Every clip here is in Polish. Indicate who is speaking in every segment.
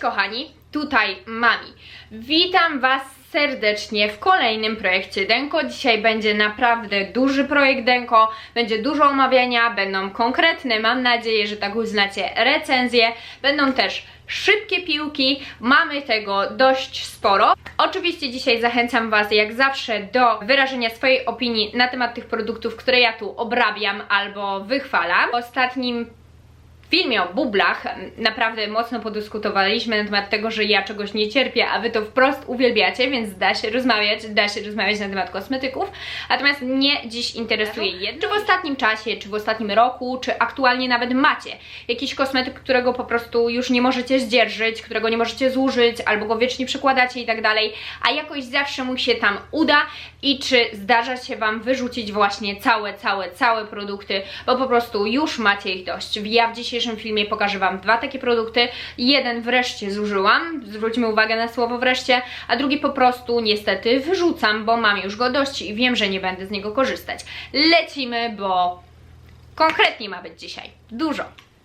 Speaker 1: kochani, tutaj Mami. Witam Was serdecznie w kolejnym projekcie Denko. Dzisiaj będzie naprawdę duży projekt Denko, będzie dużo omawiania, będą konkretne, mam nadzieję, że tak uznacie, recenzje, będą też szybkie piłki, mamy tego dość sporo. Oczywiście dzisiaj zachęcam Was jak zawsze do wyrażenia swojej opinii na temat tych produktów, które ja tu obrabiam albo wychwalam. W ostatnim filmie o bublach naprawdę mocno podyskutowaliśmy na temat tego, że ja czegoś nie cierpię, a wy to wprost uwielbiacie, więc da się rozmawiać, da się rozmawiać na temat kosmetyków. Natomiast mnie dziś interesuje jedno, czy w ostatnim czasie, czy w ostatnim roku, czy aktualnie nawet macie jakiś kosmetyk, którego po prostu już nie możecie zdzierżyć, którego nie możecie zużyć, albo go wiecznie przykładacie i tak dalej, a jakoś zawsze mu się tam uda i czy zdarza się Wam wyrzucić właśnie całe, całe, całe produkty, bo po prostu już macie ich dość. Ja w dzisiejszym filmie pokażę Wam dwa takie produkty. Jeden wreszcie zużyłam, zwróćmy uwagę na słowo wreszcie, a drugi po prostu niestety wyrzucam, bo mam już go dość i wiem, że nie będę z niego korzystać. Lecimy, bo konkretnie ma być dzisiaj. Dużo.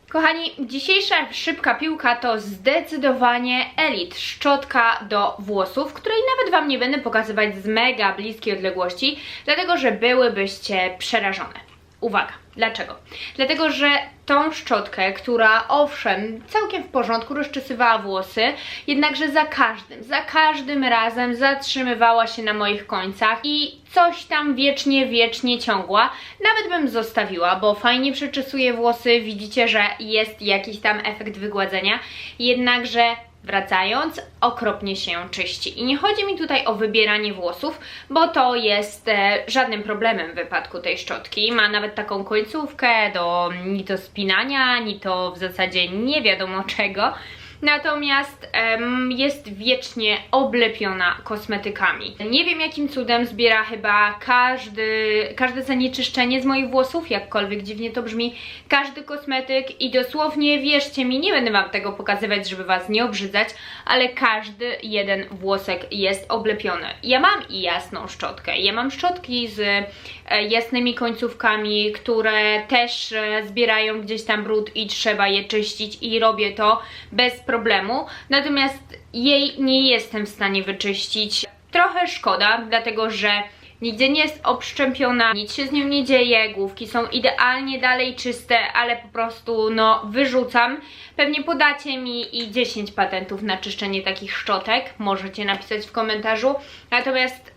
Speaker 1: Kochani, dzisiejsza szybka piłka to zdecydowanie Elite, szczotka do włosów, której nawet Wam nie będę pokazywać z mega bliskiej odległości, dlatego że byłybyście przerażone. Uwaga, dlaczego? Dlatego, że tą szczotkę, która owszem, całkiem w porządku rozczesywała włosy, jednakże za każdym, za każdym razem zatrzymywała się na moich końcach i coś tam wiecznie, wiecznie ciągła. Nawet bym zostawiła, bo fajnie przeczesuje włosy, widzicie, że jest jakiś tam efekt wygładzenia, jednakże Wracając, okropnie się czyści. I nie chodzi mi tutaj o wybieranie włosów, bo to jest e, żadnym problemem w wypadku tej szczotki. Ma nawet taką końcówkę do ni to spinania, ni to w zasadzie nie wiadomo czego. Natomiast em, jest wiecznie oblepiona kosmetykami. Nie wiem jakim cudem zbiera chyba każdy, każde zanieczyszczenie z moich włosów, jakkolwiek dziwnie to brzmi, każdy kosmetyk i dosłownie wierzcie mi, nie będę wam tego pokazywać, żeby was nie obrzydzać, ale każdy jeden włosek jest oblepiony. Ja mam i jasną szczotkę, ja mam szczotki z e, jasnymi końcówkami, które też e, zbierają gdzieś tam brud i trzeba je czyścić i robię to bez problemu, natomiast jej nie jestem w stanie wyczyścić. Trochę szkoda, dlatego że nigdzie nie jest obszczępiona, nic się z nią nie dzieje, główki są idealnie dalej czyste, ale po prostu no wyrzucam. Pewnie podacie mi i 10 patentów na czyszczenie takich szczotek, możecie napisać w komentarzu. Natomiast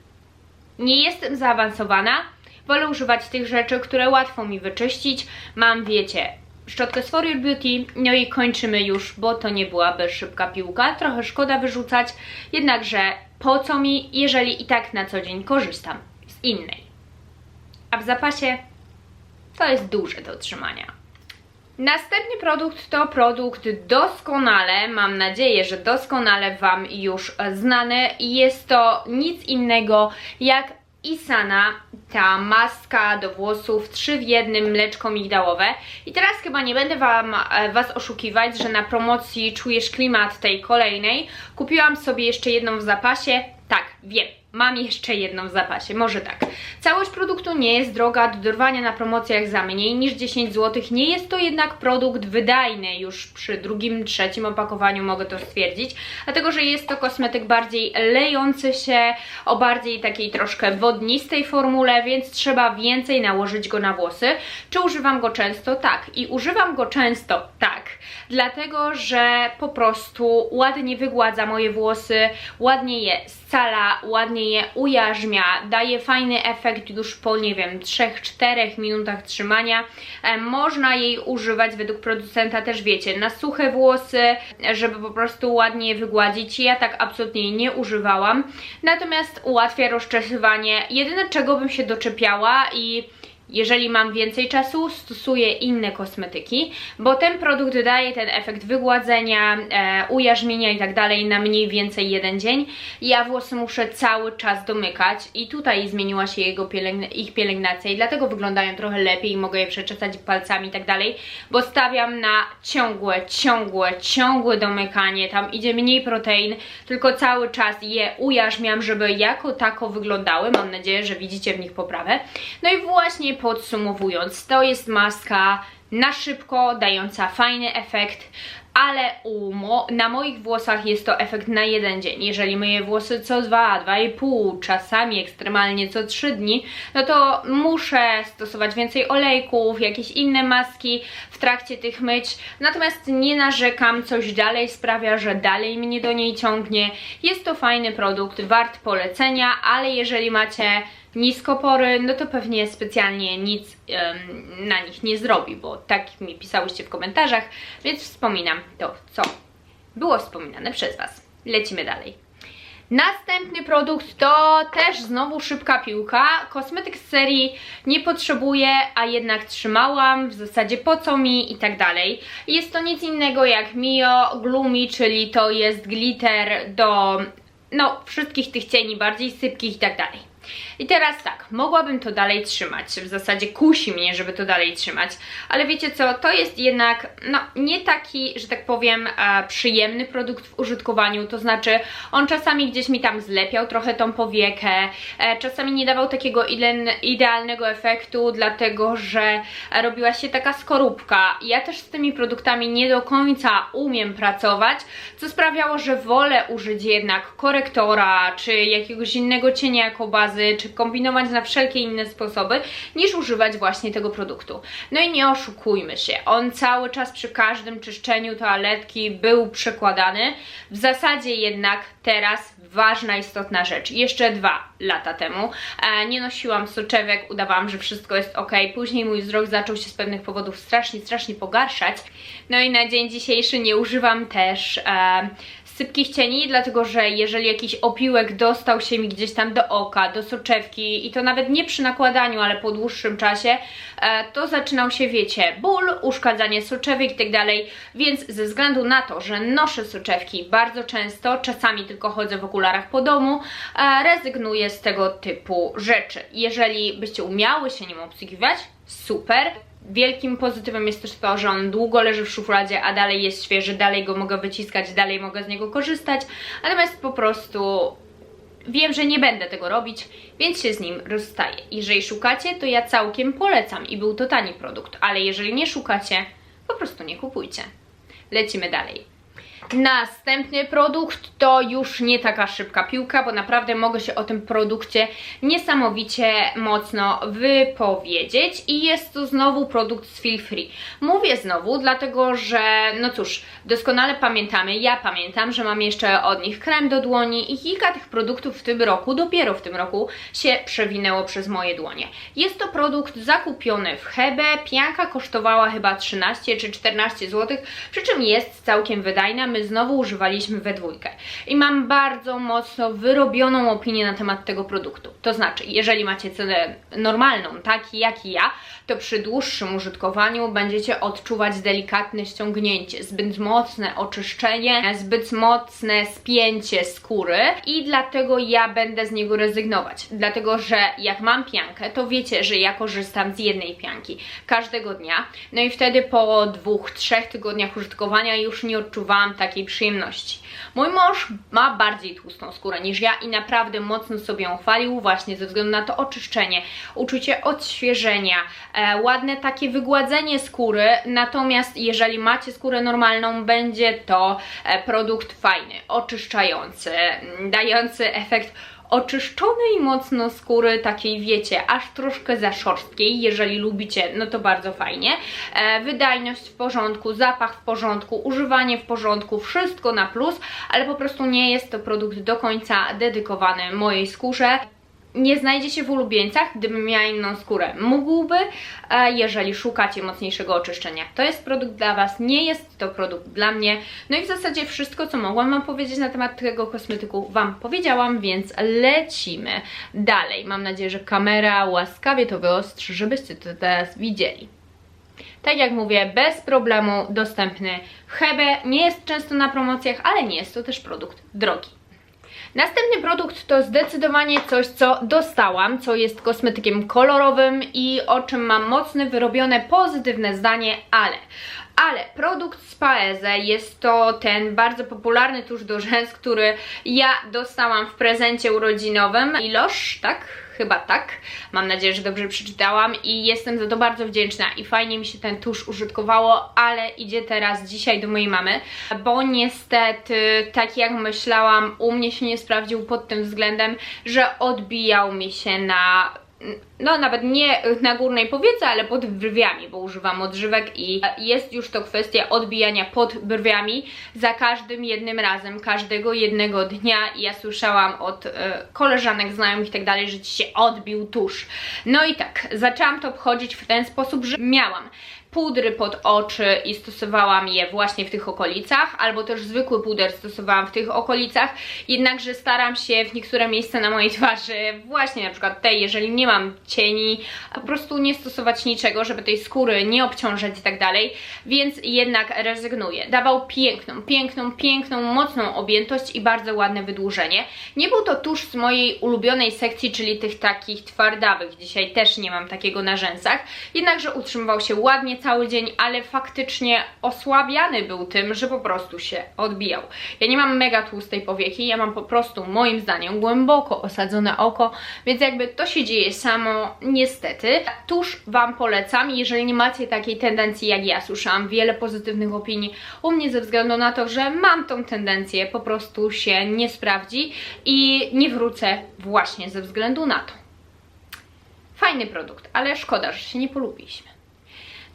Speaker 1: nie jestem zaawansowana, wolę używać tych rzeczy, które łatwo mi wyczyścić. Mam, wiecie, szczotkę z Your Beauty, no i kończymy już, bo to nie byłaby szybka piłka. Trochę szkoda wyrzucać, jednakże po co mi, jeżeli i tak na co dzień korzystam z innej. A w zapasie to jest duże do utrzymania. Następny produkt to produkt doskonale, mam nadzieję, że doskonale Wam już znany jest to nic innego jak Isana, ta maska do włosów 3 w jednym mleczko migdałowe. I teraz chyba nie będę wam, e, Was oszukiwać, że na promocji czujesz klimat tej kolejnej. Kupiłam sobie jeszcze jedną w zapasie. Tak, wiem, mam jeszcze jedną w zapasie, może tak. Całość produktu nie jest droga, do dorwania na promocjach za mniej niż 10 zł. Nie jest to jednak produkt wydajny, już przy drugim, trzecim opakowaniu mogę to stwierdzić, dlatego że jest to kosmetyk bardziej lejący się, o bardziej takiej troszkę wodnistej formule, więc trzeba więcej nałożyć go na włosy. Czy używam go często? Tak. I używam go często, tak, dlatego że po prostu ładnie wygładza moje włosy, ładnie je scala, ładnie je ujarzmia, daje fajny efekt już po, nie wiem, 3-4 minutach trzymania. E, można jej używać według producenta też, wiecie, na suche włosy, żeby po prostu ładnie wygładzić. Ja tak absolutnie jej nie używałam. Natomiast ułatwia rozczesywanie. Jedyne czego bym się doczepiała i jeżeli mam więcej czasu, stosuję inne kosmetyki, bo ten produkt daje ten efekt wygładzenia, e, ujarzmienia i tak dalej na mniej więcej jeden dzień. Ja włosy muszę cały czas domykać i tutaj zmieniła się jego pielęgn ich pielęgnacja i dlatego wyglądają trochę lepiej i mogę je przeczesać palcami i tak dalej, bo stawiam na ciągłe, ciągłe, ciągłe domykanie, tam idzie mniej protein, tylko cały czas je ujarzmiam, żeby jako tako wyglądały. Mam nadzieję, że widzicie w nich poprawę. No i właśnie podsumowując, to jest maska na szybko, dająca fajny efekt, ale mo na moich włosach jest to efekt na jeden dzień. Jeżeli myję włosy co 2, 2,5, czasami ekstremalnie co 3 dni, no to muszę stosować więcej olejków, jakieś inne maski w trakcie tych myć. Natomiast nie narzekam, coś dalej sprawia, że dalej mnie do niej ciągnie. Jest to fajny produkt, wart polecenia, ale jeżeli macie niskopory, no to pewnie specjalnie nic um, na nich nie zrobi, bo tak mi pisałyście w komentarzach, więc wspominam to, co było wspominane przez Was. Lecimy dalej. Następny produkt to też znowu szybka piłka. Kosmetyk z serii nie potrzebuję, a jednak trzymałam, w zasadzie po co mi i tak dalej. Jest to nic innego jak Mio Gloomy, czyli to jest glitter do no, wszystkich tych cieni bardziej sypkich i tak dalej. I teraz tak, mogłabym to dalej trzymać, w zasadzie kusi mnie, żeby to dalej trzymać, ale wiecie co, to jest jednak, no, nie taki, że tak powiem, e, przyjemny produkt w użytkowaniu, to znaczy on czasami gdzieś mi tam zlepiał trochę tą powiekę, e, czasami nie dawał takiego idealnego efektu, dlatego że robiła się taka skorupka. Ja też z tymi produktami nie do końca umiem pracować, co sprawiało, że wolę użyć jednak korektora, czy jakiegoś innego cienia jako bazy, czy kombinować na wszelkie inne sposoby, niż używać właśnie tego produktu. No i nie oszukujmy się, on cały czas przy każdym czyszczeniu toaletki był przekładany. W zasadzie jednak teraz ważna, istotna rzecz. Jeszcze dwa lata temu e, nie nosiłam soczewek, udawałam, że wszystko jest ok. Później mój wzrok zaczął się z pewnych powodów strasznie, strasznie pogarszać. No i na dzień dzisiejszy nie używam też e, sypkich cieni, dlatego że jeżeli jakiś opiłek dostał się mi gdzieś tam do oka, do soczewki i to nawet nie przy nakładaniu, ale po dłuższym czasie, e, to zaczynał się, wiecie, ból, uszkadzanie soczewek i tak więc ze względu na to, że noszę soczewki bardzo często, czasami tylko chodzę w okularach po domu, e, rezygnuję z tego typu rzeczy. Jeżeli byście umiały się nim obsługiwać, super, Wielkim pozytywem jest też to, że on długo leży w szufladzie, a dalej jest świeży, dalej go mogę wyciskać, dalej mogę z niego korzystać, natomiast po prostu wiem, że nie będę tego robić, więc się z nim rozstaję. Jeżeli szukacie, to ja całkiem polecam i był to tani produkt, ale jeżeli nie szukacie, po prostu nie kupujcie. Lecimy dalej. Następny produkt to już nie taka szybka piłka, bo naprawdę mogę się o tym produkcie niesamowicie mocno wypowiedzieć i jest to znowu produkt z Feel Free. Mówię znowu, dlatego że, no cóż, doskonale pamiętamy, ja pamiętam, że mam jeszcze od nich krem do dłoni i kilka tych produktów w tym roku, dopiero w tym roku się przewinęło przez moje dłonie. Jest to produkt zakupiony w Hebe, pianka kosztowała chyba 13 czy 14 zł, przy czym jest całkiem wydajna, my znowu używaliśmy we dwójkę. I mam bardzo mocno wyrobioną opinię na temat tego produktu. To znaczy, jeżeli macie cenę normalną, taki jak i ja, to przy dłuższym użytkowaniu będziecie odczuwać delikatne ściągnięcie, zbyt mocne oczyszczenie, zbyt mocne spięcie skóry i dlatego ja będę z niego rezygnować. Dlatego, że jak mam piankę, to wiecie, że ja korzystam z jednej pianki każdego dnia. No i wtedy po dwóch, trzech tygodniach użytkowania już nie odczuwałam takiej przyjemności. Mój mąż ma bardziej tłustą skórę niż ja i naprawdę mocno sobie ją chwalił właśnie ze względu na to oczyszczenie, uczucie odświeżenia, e, ładne takie wygładzenie skóry, natomiast jeżeli macie skórę normalną, będzie to e, produkt fajny, oczyszczający, dający efekt oczyszczonej mocno skóry, takiej wiecie, aż troszkę za szorstkiej, jeżeli lubicie, no to bardzo fajnie. E, wydajność w porządku, zapach w porządku, używanie w porządku, wszystko na plus, ale po prostu nie jest to produkt do końca dedykowany mojej skórze nie znajdzie się w ulubieńcach, gdybym miała inną skórę. Mógłby, e, jeżeli szukacie mocniejszego oczyszczenia. To jest produkt dla Was, nie jest to produkt dla mnie. No i w zasadzie wszystko, co mogłam Wam powiedzieć na temat tego kosmetyku Wam powiedziałam, więc lecimy dalej. Mam nadzieję, że kamera łaskawie to wyostrzy, żebyście to teraz widzieli. Tak jak mówię, bez problemu dostępny Hebe. Nie jest często na promocjach, ale nie jest to też produkt drogi. Następny produkt to zdecydowanie coś, co dostałam, co jest kosmetykiem kolorowym i o czym mam mocne, wyrobione, pozytywne zdanie, ale Ale produkt z Paeze jest to ten bardzo popularny tusz do rzęs, który ja dostałam w prezencie urodzinowym. Iloż, tak? Chyba tak. Mam nadzieję, że dobrze przeczytałam i jestem za to bardzo wdzięczna i fajnie mi się ten tusz użytkowało, ale idzie teraz dzisiaj do mojej mamy, bo niestety, tak jak myślałam, u mnie się nie sprawdził pod tym względem, że odbijał mi się na no nawet nie na górnej powiece, ale pod brwiami, bo używam odżywek i jest już to kwestia odbijania pod brwiami za każdym jednym razem, każdego jednego dnia i ja słyszałam od e, koleżanek, znajomych i tak dalej, że Ci się odbił tusz. No i tak, zaczęłam to obchodzić w ten sposób, że miałam pudry pod oczy i stosowałam je właśnie w tych okolicach, albo też zwykły puder stosowałam w tych okolicach, jednakże staram się w niektóre miejsca na mojej twarzy, właśnie na przykład tej, jeżeli nie mam cieni, po prostu nie stosować niczego, żeby tej skóry nie obciążać i tak dalej, więc jednak rezygnuję. Dawał piękną, piękną, piękną, mocną objętość i bardzo ładne wydłużenie. Nie był to tusz z mojej ulubionej sekcji, czyli tych takich twardawych, dzisiaj też nie mam takiego na rzęsach, jednakże utrzymywał się ładnie, cały dzień, ale faktycznie osłabiany był tym, że po prostu się odbijał. Ja nie mam mega tłustej powieki, ja mam po prostu moim zdaniem głęboko osadzone oko, więc jakby to się dzieje samo, niestety. Tuż Wam polecam, jeżeli nie macie takiej tendencji jak ja, słyszałam wiele pozytywnych opinii u mnie ze względu na to, że mam tą tendencję, po prostu się nie sprawdzi i nie wrócę właśnie ze względu na to. Fajny produkt, ale szkoda, że się nie polubiliśmy.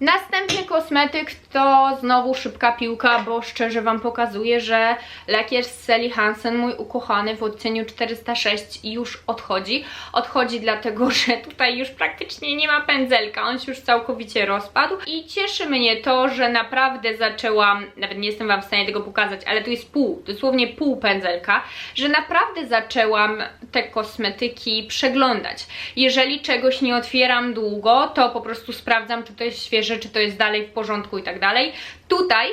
Speaker 1: Następny kosmetyk to znowu szybka piłka, bo szczerze Wam pokazuję, że lakier z Sally Hansen, mój ukochany w odcieniu 406 już odchodzi. Odchodzi dlatego, że tutaj już praktycznie nie ma pędzelka, on się już całkowicie rozpadł i cieszy mnie to, że naprawdę zaczęłam, nawet nie jestem Wam w stanie tego pokazać, ale tu jest pół, dosłownie pół pędzelka, że naprawdę zaczęłam te kosmetyki przeglądać. Jeżeli czegoś nie otwieram długo, to po prostu sprawdzam, czy to jest świeże czy to jest dalej w porządku i tak dalej. Tutaj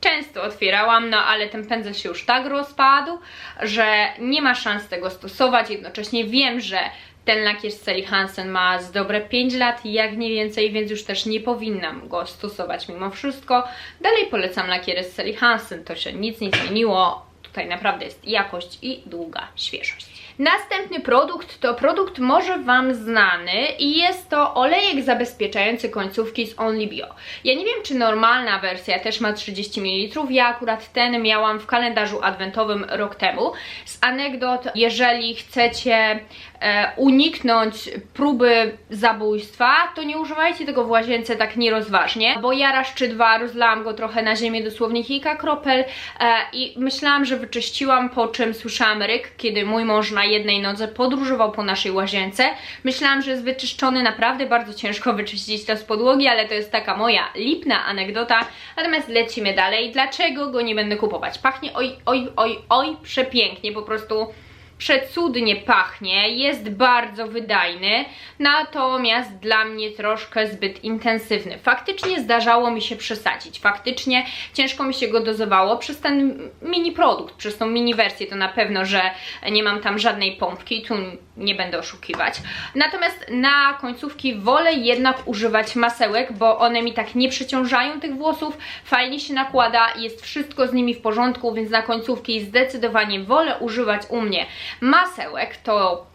Speaker 1: często otwierałam, no ale ten pędzel się już tak rozpadł, że nie ma szans tego stosować. Jednocześnie wiem, że ten lakier z Sally Hansen ma z dobre 5 lat, jak nie więcej, więc już też nie powinnam go stosować mimo wszystko. Dalej polecam lakiery z Sally Hansen, to się nic nie zmieniło. Tutaj naprawdę jest jakość i długa świeżość. Następny produkt to produkt może Wam znany i jest to olejek zabezpieczający końcówki z Only Bio. Ja nie wiem, czy normalna wersja też ma 30 ml, ja akurat ten miałam w kalendarzu adwentowym rok temu. Z anegdot, jeżeli chcecie e, uniknąć próby zabójstwa, to nie używajcie tego w łazience tak nierozważnie, bo ja raz czy dwa rozlałam go trochę na ziemię, dosłownie kilka kropel e, i myślałam, że wyczyściłam, po czym słyszałam ryk, kiedy mój mąż na jednej nodze podróżował po naszej łazience. Myślałam, że jest wyczyszczony, naprawdę bardzo ciężko wyczyścić to z podłogi, ale to jest taka moja lipna anegdota. Natomiast lecimy dalej. Dlaczego go nie będę kupować? Pachnie oj, oj, oj, oj, przepięknie, po prostu przecudnie pachnie, jest bardzo wydajny, natomiast dla mnie troszkę zbyt intensywny. Faktycznie zdarzało mi się przesadzić, faktycznie ciężko mi się go dozowało przez ten mini produkt, przez tą mini wersję, to na pewno, że nie mam tam żadnej pompki, tu nie będę oszukiwać. Natomiast na końcówki wolę jednak używać masełek, bo one mi tak nie przeciążają tych włosów, fajnie się nakłada, jest wszystko z nimi w porządku, więc na końcówki zdecydowanie wolę używać u mnie masełek, to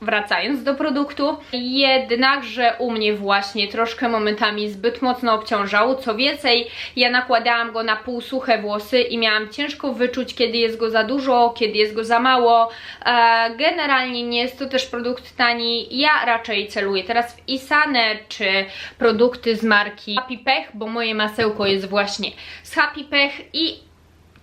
Speaker 1: wracając do produktu, jednakże u mnie właśnie troszkę momentami zbyt mocno obciążał, co więcej ja nakładałam go na półsuche włosy i miałam ciężko wyczuć kiedy jest go za dużo, kiedy jest go za mało, e, generalnie nie jest to też produkt tani, ja raczej celuję teraz w Isane czy produkty z marki Happy Pech, bo moje masełko jest właśnie z Happy Pech i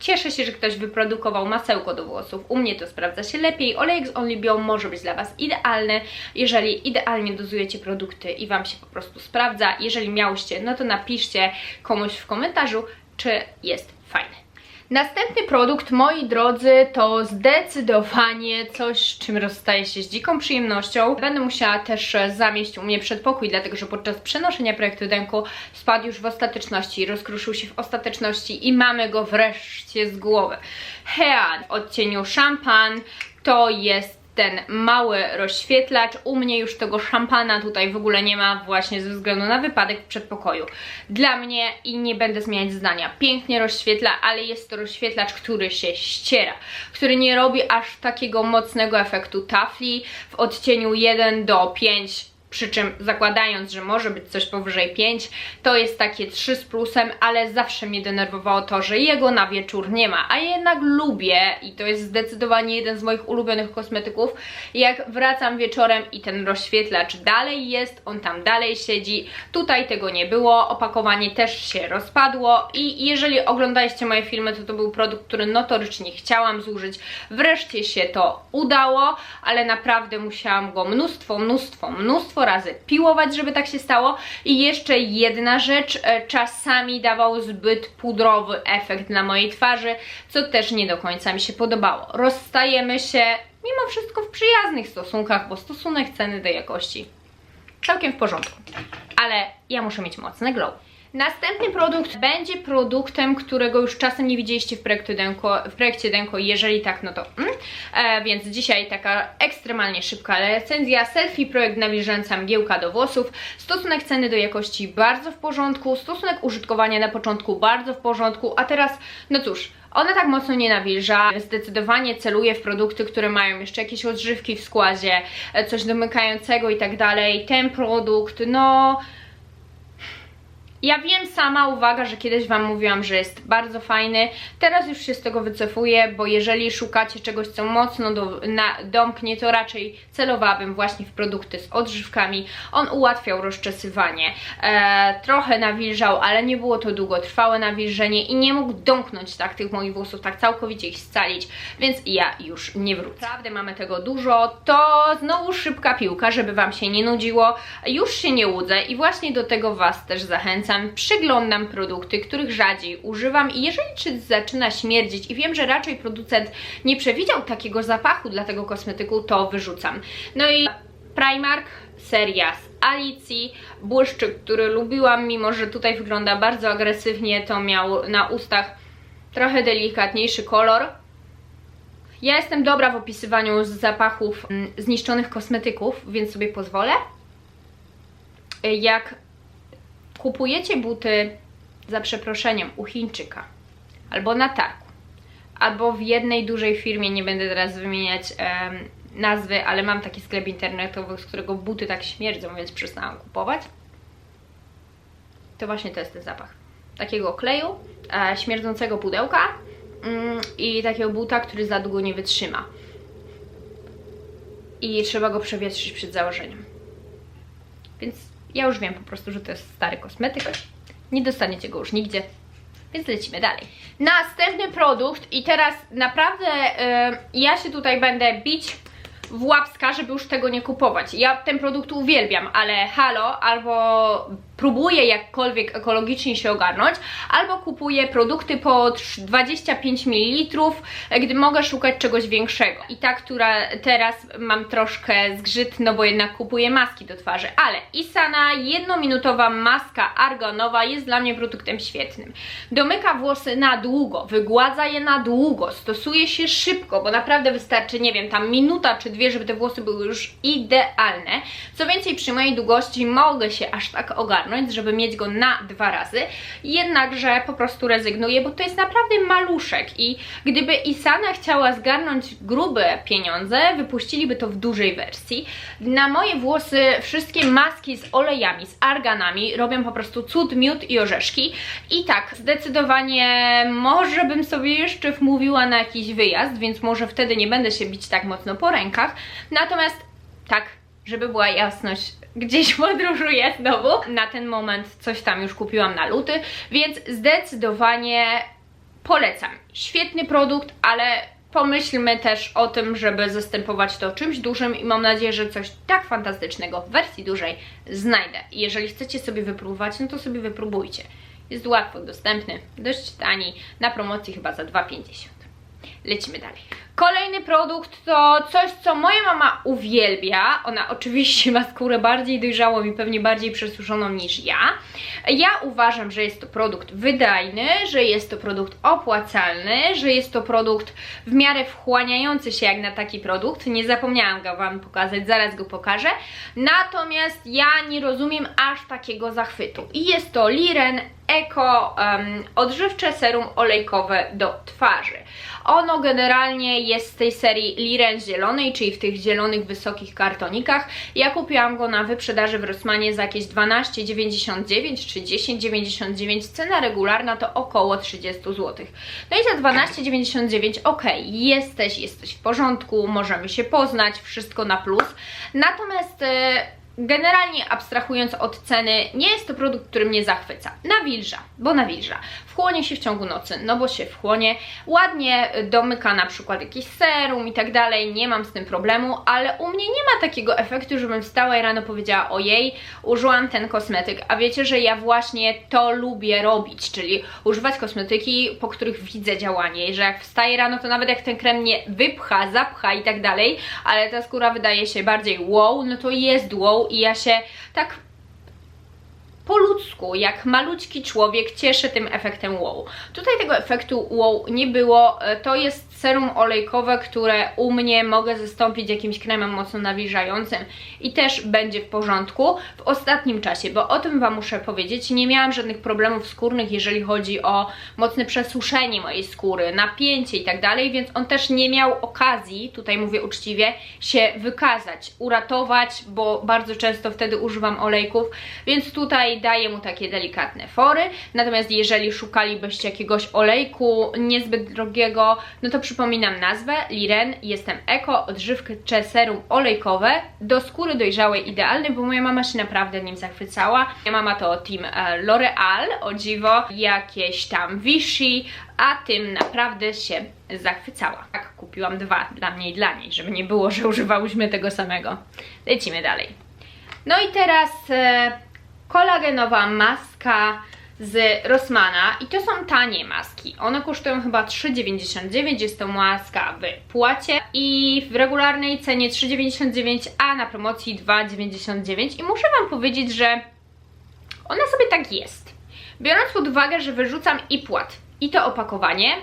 Speaker 1: Cieszę się, że ktoś wyprodukował masełko do włosów. U mnie to sprawdza się lepiej. Olejek z Only Bio może być dla Was idealny, jeżeli idealnie dozujecie produkty i Wam się po prostu sprawdza. Jeżeli miałyście, no to napiszcie komuś w komentarzu, czy jest fajny. Następny produkt, moi drodzy, to zdecydowanie coś, z czym rozstaję się z dziką przyjemnością. Będę musiała też zamieść u mnie przedpokój, dlatego że podczas przenoszenia projektu Denko spadł już w ostateczności, rozkruszył się w ostateczności i mamy go wreszcie z głowy. Hean odcieniu szampan to jest ten mały rozświetlacz. U mnie już tego szampana tutaj w ogóle nie ma właśnie ze względu na wypadek w przedpokoju. Dla mnie i nie będę zmieniać zdania. Pięknie rozświetla, ale jest to rozświetlacz, który się ściera, który nie robi aż takiego mocnego efektu tafli w odcieniu 1 do 5 przy czym zakładając, że może być coś powyżej 5, to jest takie 3 z plusem, ale zawsze mnie denerwowało to, że jego na wieczór nie ma, a jednak lubię i to jest zdecydowanie jeden z moich ulubionych kosmetyków, jak wracam wieczorem i ten rozświetlacz dalej jest, on tam dalej siedzi, tutaj tego nie było, opakowanie też się rozpadło i jeżeli oglądaliście moje filmy, to to był produkt, który notorycznie chciałam zużyć, wreszcie się to udało, ale naprawdę musiałam go mnóstwo, mnóstwo, mnóstwo razy piłować, żeby tak się stało. I jeszcze jedna rzecz, e, czasami dawał zbyt pudrowy efekt na mojej twarzy, co też nie do końca mi się podobało. Rozstajemy się mimo wszystko w przyjaznych stosunkach, bo stosunek ceny do jakości całkiem w porządku. Ale ja muszę mieć mocny glow. Następny produkt będzie produktem, którego już czasem nie widzieliście w Denko, w projekcie Denko jeżeli tak, no to mm. e, więc dzisiaj taka ekstremalnie szybka recenzja, selfie projekt nawilżająca mgiełka do włosów, stosunek ceny do jakości bardzo w porządku, stosunek użytkowania na początku bardzo w porządku, a teraz, no cóż, ona tak mocno nie nawilża, zdecydowanie celuje w produkty, które mają jeszcze jakieś odżywki w składzie, e, coś domykającego i tak dalej. Ten produkt, no ja wiem sama, uwaga, że kiedyś Wam mówiłam, że jest bardzo fajny. Teraz już się z tego wycofuję, bo jeżeli szukacie czegoś, co mocno do, na, domknie, to raczej celowałabym właśnie w produkty z odżywkami. On ułatwiał rozczesywanie. E, trochę nawilżał, ale nie było to długotrwałe nawilżenie i nie mógł domknąć tak tych moich włosów, tak całkowicie ich scalić, więc ja już nie wrócę. Naprawdę mamy tego dużo. To znowu szybka piłka, żeby Wam się nie nudziło. Już się nie łudzę i właśnie do tego Was też zachęcam polecam, przyglądam produkty, których rzadziej używam i jeżeli czymś zaczyna śmierdzić i wiem, że raczej producent nie przewidział takiego zapachu dla tego kosmetyku, to wyrzucam. No i Primark, seria z Alicji, błyszczyk, który lubiłam, mimo że tutaj wygląda bardzo agresywnie, to miał na ustach trochę delikatniejszy kolor. Ja jestem dobra w opisywaniu zapachów mm, zniszczonych kosmetyków, więc sobie pozwolę. Jak kupujecie buty za przeproszeniem u Chińczyka albo na targu, albo w jednej dużej firmie, nie będę teraz wymieniać nazwy, ale mam taki sklep internetowy, z którego buty tak śmierdzą, więc przestałam kupować. To właśnie to jest ten zapach. Takiego kleju, e, śmierdzącego pudełka mm, i takiego buta, który za długo nie wytrzyma. I trzeba go przewietrzyć przed założeniem. Więc ja już wiem po prostu, że to jest stary kosmetyk. Nie dostaniecie go już nigdzie. Więc lecimy dalej. Następny produkt i teraz naprawdę yy, ja się tutaj będę bić w łapska, żeby już tego nie kupować. Ja ten produkt uwielbiam, ale halo, albo próbuję jakkolwiek ekologicznie się ogarnąć, albo kupuję produkty po 25 ml, gdy mogę szukać czegoś większego. I ta, która teraz mam troszkę zgrzyt, no bo jednak kupuję maski do twarzy, ale Isana jednominutowa maska argonowa jest dla mnie produktem świetnym. Domyka włosy na długo, wygładza je na długo, stosuje się szybko, bo naprawdę wystarczy, nie wiem, tam minuta czy dwie, żeby te włosy były już idealne. Co więcej, przy mojej długości mogę się aż tak ogarnąć, żeby mieć go na dwa razy, jednakże po prostu rezygnuję, bo to jest naprawdę maluszek i gdyby Isana chciała zgarnąć grube pieniądze, wypuściliby to w dużej wersji. Na moje włosy wszystkie maski z olejami, z arganami robią po prostu cud, miód i orzeszki. I tak, zdecydowanie może bym sobie jeszcze wmówiła na jakiś wyjazd, więc może wtedy nie będę się bić tak mocno po rękach, natomiast tak, żeby była jasność, gdzieś podróżuję znowu. Na ten moment coś tam już kupiłam na luty, więc zdecydowanie polecam. Świetny produkt, ale pomyślmy też o tym, żeby zastępować to czymś dużym i mam nadzieję, że coś tak fantastycznego w wersji dużej znajdę. Jeżeli chcecie sobie wypróbować, no to sobie wypróbujcie. Jest łatwo dostępny, dość tani, na promocji chyba za 2,50. Lecimy dalej. Kolejny produkt to coś, co moja mama uwielbia. Ona oczywiście ma skórę bardziej dojrzałą i pewnie bardziej przesuszoną niż ja. Ja uważam, że jest to produkt wydajny, że jest to produkt opłacalny, że jest to produkt w miarę wchłaniający się jak na taki produkt. Nie zapomniałam go Wam pokazać, zaraz go pokażę. Natomiast ja nie rozumiem aż takiego zachwytu. I jest to Liren Eco um, odżywcze serum olejkowe do twarzy. Ono generalnie jest z tej serii Liren zielonej, czyli w tych zielonych wysokich kartonikach. Ja kupiłam go na wyprzedaży w Rossmanie za jakieś 12,99 czy 10,99. Cena regularna to około 30 zł. No i za 12,99 ok, jesteś, jesteś w porządku, możemy się poznać, wszystko na plus. Natomiast... E, Generalnie abstrahując od ceny, nie jest to produkt, który mnie zachwyca. Nawilża, bo nawilża. Wchłonie się w ciągu nocy, no bo się wchłonie. Ładnie domyka na przykład jakiś serum i tak dalej, nie mam z tym problemu, ale u mnie nie ma takiego efektu, żebym wstała i rano powiedziała ojej, użyłam ten kosmetyk, a wiecie, że ja właśnie to lubię robić, czyli używać kosmetyki, po których widzę działanie i że jak wstaję rano, to nawet jak ten krem mnie wypcha, zapcha i tak dalej, ale ta skóra wydaje się bardziej wow, no to jest wow i ja się tak po ludzku, jak maluczki człowiek cieszę tym efektem wow. Tutaj tego efektu wow nie było, e, to jest serum olejkowe, które u mnie mogę zastąpić jakimś kremem mocno nawilżającym i też będzie w porządku w ostatnim czasie, bo o tym Wam muszę powiedzieć, nie miałam żadnych problemów skórnych, jeżeli chodzi o mocne przesuszenie mojej skóry, napięcie i tak dalej, więc on też nie miał okazji, tutaj mówię uczciwie, się wykazać, uratować, bo bardzo często wtedy używam olejków, więc tutaj daję mu takie delikatne fory, natomiast jeżeli szukalibyście jakiegoś olejku niezbyt drogiego, no to przypominam nazwę, Liren, jestem eko, odżywcze serum olejkowe, do skóry dojrzałej idealny, bo moja mama się naprawdę nim zachwycała. Moja mama to team e, L'Oreal, o dziwo, jakieś tam Vichy, a tym naprawdę się zachwycała. Tak, kupiłam dwa dla mnie i dla niej, żeby nie było, że używałyśmy tego samego. Lecimy dalej. No i teraz e, kolagenowa maska z Rossmana i to są tanie maski. One kosztują chyba 3,99, jest to maska w płacie i w regularnej cenie 3,99, a na promocji 2,99 i muszę Wam powiedzieć, że ona sobie tak jest. Biorąc pod uwagę, że wyrzucam i płat, i to opakowanie,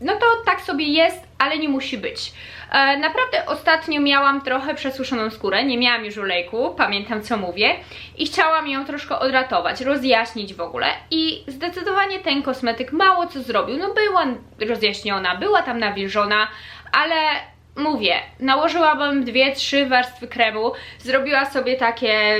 Speaker 1: no to tak sobie jest, ale nie musi być. E, naprawdę ostatnio miałam trochę przesuszoną skórę, nie miałam już olejku, pamiętam co mówię i chciałam ją troszkę odratować, rozjaśnić w ogóle i zdecydowanie ten kosmetyk mało co zrobił, no była rozjaśniona, była tam nawilżona, ale mówię, nałożyłabym dwie, trzy warstwy kremu, zrobiła sobie takie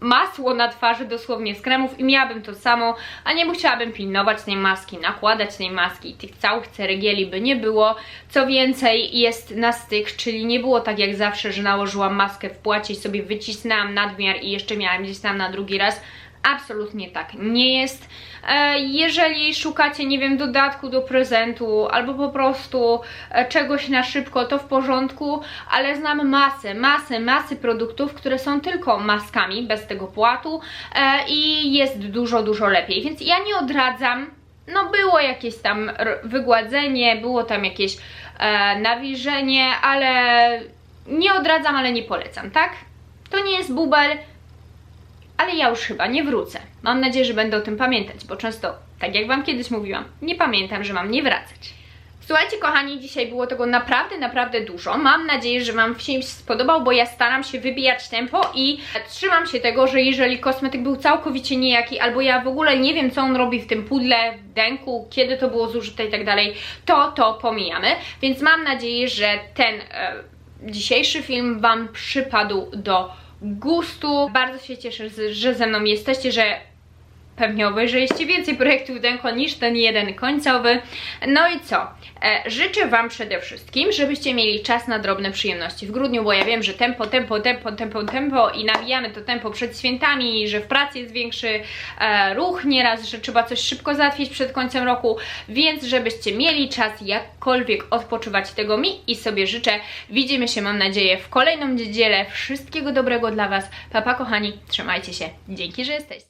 Speaker 1: masło na twarzy dosłownie z kremów i miałabym to samo, a nie musiałabym pilnować tej maski, nakładać tej maski, tych całych ceregieli by nie było. Co więcej jest na styk, czyli nie było tak jak zawsze, że nałożyłam maskę w płacie i sobie wycisnęłam nadmiar i jeszcze miałam gdzieś tam na drugi raz, Absolutnie tak nie jest. E, jeżeli szukacie, nie wiem, dodatku do prezentu albo po prostu e, czegoś na szybko, to w porządku, ale znam masę, masę, masy produktów, które są tylko maskami, bez tego płatu e, i jest dużo, dużo lepiej, więc ja nie odradzam no było jakieś tam wygładzenie, było tam jakieś nawilżenie, ale nie odradzam, ale nie polecam, tak? To nie jest bubel, ale ja już chyba nie wrócę. Mam nadzieję, że będę o tym pamiętać, bo często, tak jak Wam kiedyś mówiłam, nie pamiętam, że mam nie wracać. Słuchajcie kochani, dzisiaj było tego naprawdę, naprawdę dużo. Mam nadzieję, że Wam się spodobał, bo ja staram się wybijać tempo i trzymam się tego, że jeżeli kosmetyk był całkowicie niejaki, albo ja w ogóle nie wiem, co on robi w tym pudle, w denku, kiedy to było zużyte i tak dalej, to to pomijamy. Więc mam nadzieję, że ten e, dzisiejszy film Wam przypadł do gustu. Bardzo się cieszę, że ze mną jesteście, że pewnie obejrzeliście więcej projektów Denko niż ten jeden końcowy. No i co? E, życzę Wam przede wszystkim, żebyście mieli czas na drobne przyjemności w grudniu, bo ja wiem, że tempo, tempo, tempo, tempo, tempo i nawijamy to tempo przed świętami, że w pracy jest większy e, ruch nieraz, że trzeba coś szybko załatwić przed końcem roku, więc żebyście mieli czas jakkolwiek odpoczywać tego mi i sobie życzę. Widzimy się, mam nadzieję, w kolejną niedzielę. Wszystkiego dobrego dla Was. Papa kochani, trzymajcie się. Dzięki, że jesteście.